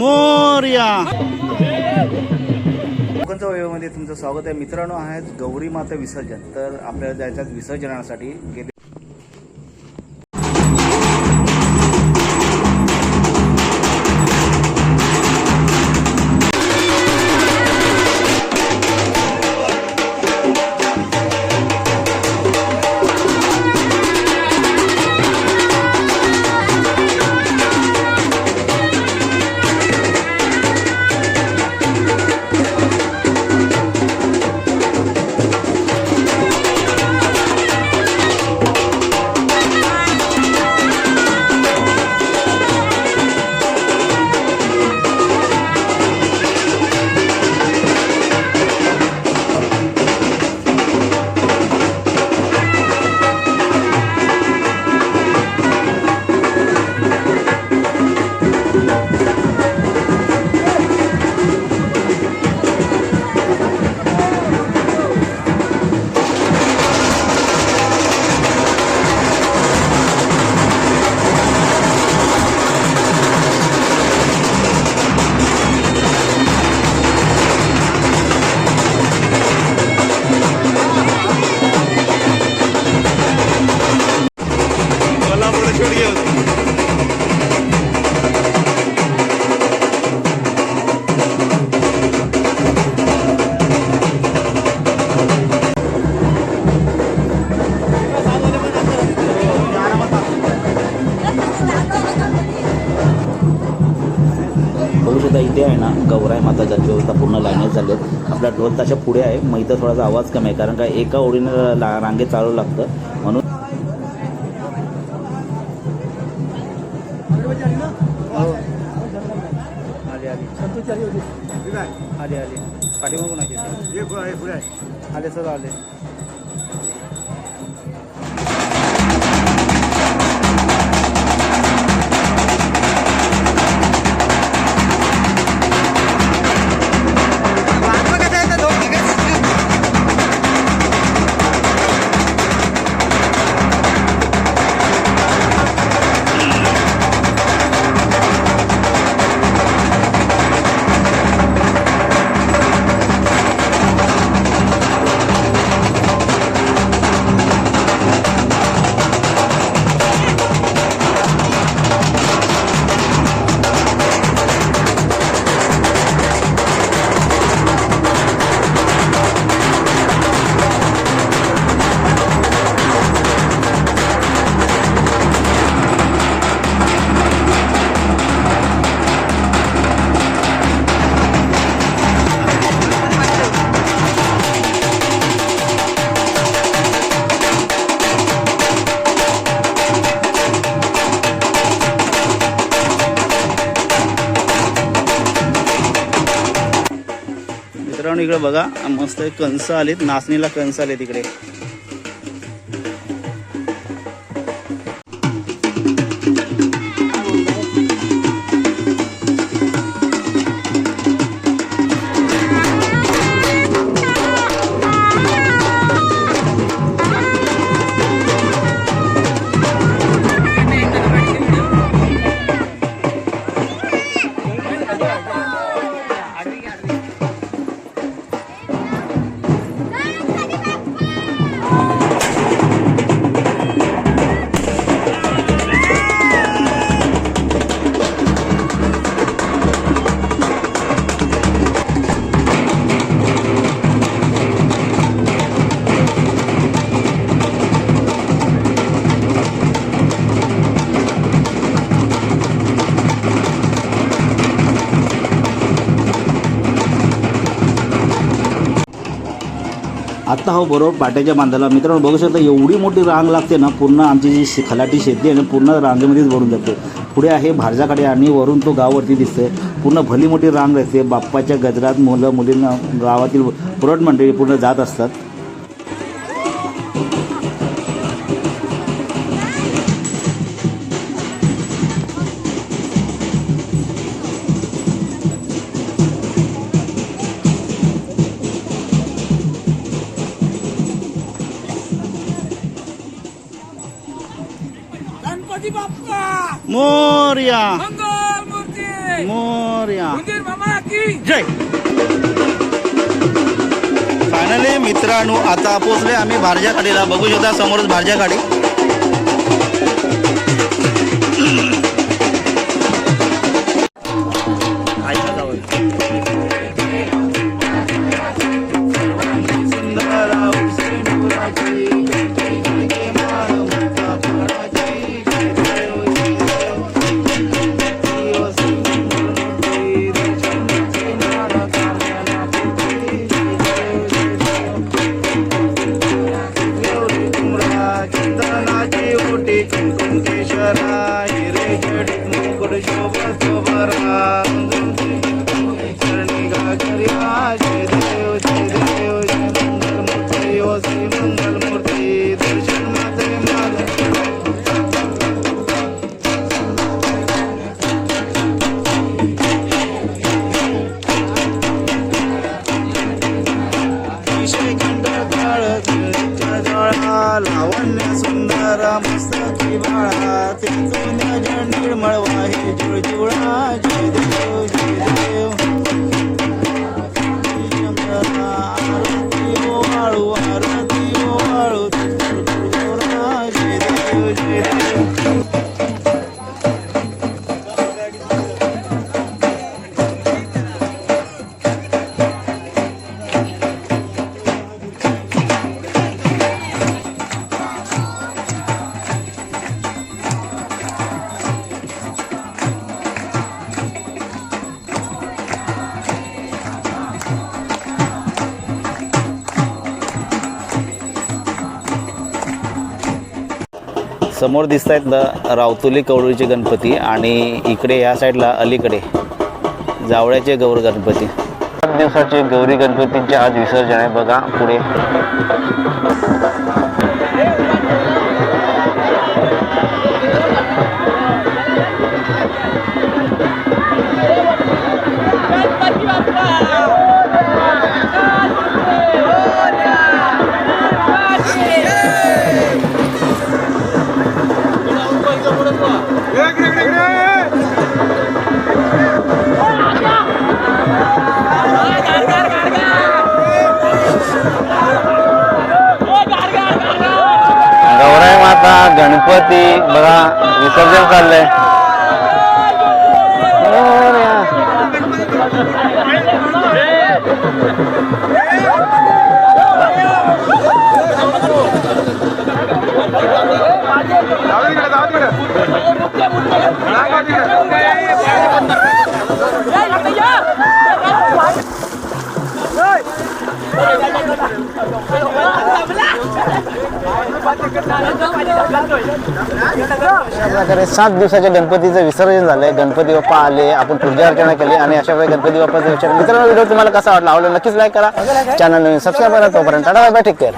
मोर्या. कोकणच्या वेळेमध्ये तुमचं स्वागत आहे. मित्रांनो आहे गौरी माता विसर्जन. तर आपल्याला जायचं विसर्जनासाठी. गेले गौराई माता गणपती पूर्ण लाईनीत झाले आपला ढोल ताशा पुढे आहे. मग इथं थोडासा आवाज कमी आहे कारण का एका ओळीनं ला रांगेत चालू लागतं. म्हणून आली आली. आली. आली पाठीमागून आले सर आले. इकडे बघा. मस्त कंस आलेत. नाचणीला कंस आले तिकडे हो बरोबर पाट्याच्या बांधाला. मित्रांनो बघू शकता एवढी मोठी रांग लागते ना पूर्ण आमची जी शे- खलाटी शेती आहे ना पूर्ण रांगेमध्येच भरून जाते. पुढे आहे भारजाकडे आणि वरून तो गाववरती दिसतोय. पूर्ण भली मोठी रांग असते बाप्पाच्या गजरात मुलं मुलींना गावातील पुरट मंडळी पूर्ण जात असतात. मोर्या! मंगल मूर्ती! रे मोरया जय! फायनली मित्रांनो आता पोचले आम्ही भारजा गाडीला बघू शकता समोरच भारजा गाडी Sobarang, Sobarang, Sobarang, Sobarang, Sobarang, Sobarang, Sobarang, Sobarang, Sobarang, Sobarang, Sobarang, समोर दिसत आहेत ना रावतुली कवळीचे गणपती आणि इकडे या साईडला अलीकडे जावळ्याचे गौर गणपती. सात दिवसाचे गौरी गणपतींचे आज विसर्जन आहे. बघा पुढे. गणपती बघा विसर्जन चाललंय. अशा प्रकारे सात दिवसाच्या गणपतीचं विसर्जन झालंय. गणपती बाप्पा आले आपण पूजा अर्चना केली आणि अशा वेळी गणपती बाप्पाचा विचार. मित्रांनो व्हिडिओ तुम्हाला कसा वाटला आवडला नक्कीच लाईक करा. चॅनल नवीन सबस्क्राईब करा तोपर्यंत टाटा बाय ठीक केअर